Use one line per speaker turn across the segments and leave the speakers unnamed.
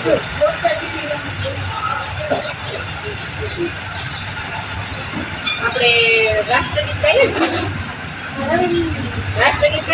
આપણે રાષ્ટ્રગીત ગાઈએ? રાષ્ટ્રગીત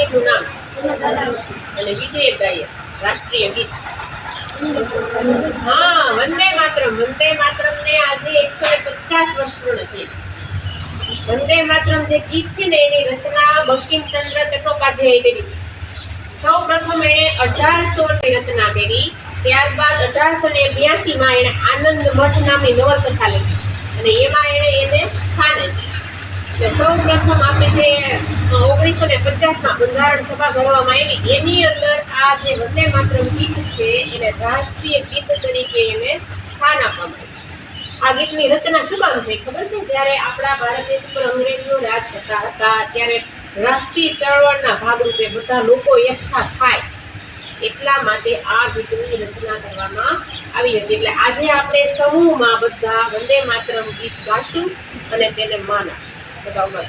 બીજું ગાઈએ, રાષ્ટ્રીય ગીત. હા, વંદે માતરમ વંદે માતરમ ને આજે એકસો પચાસ વર્ષ પૂર્ણ થઈ વંદે માતરમ જે ગીત છે ને, એની રચના બંકિમચંદ્ર ચટ્ટોપાધ્યાય કરી. સૌ પ્રથમ એણે અઢારસો ની રચના કરી, ત્યારબાદ અઢારસો ને બ્યાસીમાં એણે આનંદ મઠ નામની નવલકથા લખી અને એમાં એણે એને સ્થાન એટલે સૌ પ્રથમ આપણે જે ઓગણીસો ને પચાસમાં બંધારણ સભા ભરવામાં આવી, એની અંદર આ જે વંદે માત્ર ગીત છે, એને રાષ્ટ્રીય ગીત તરીકે એને સ્થાન આપવામાં આ ગીતની રચના શું કામ થઈ ખબર છે? જ્યારે આપણા ભારત દેશ ઉપર અંગ્રેજો રાજ કરતા હતા, ત્યારે રાષ્ટ્રીય ચળવળના ભાગરૂપે બધા લોકો એકઠા થાય એટલા માટે આ ગીતની રચના કરવામાં આવી હતી. એટલે આજે આપણે સમૂહમાં બધા વંદે માતરમ ગીત ગાશું અને તેને માન બધા
ઊભા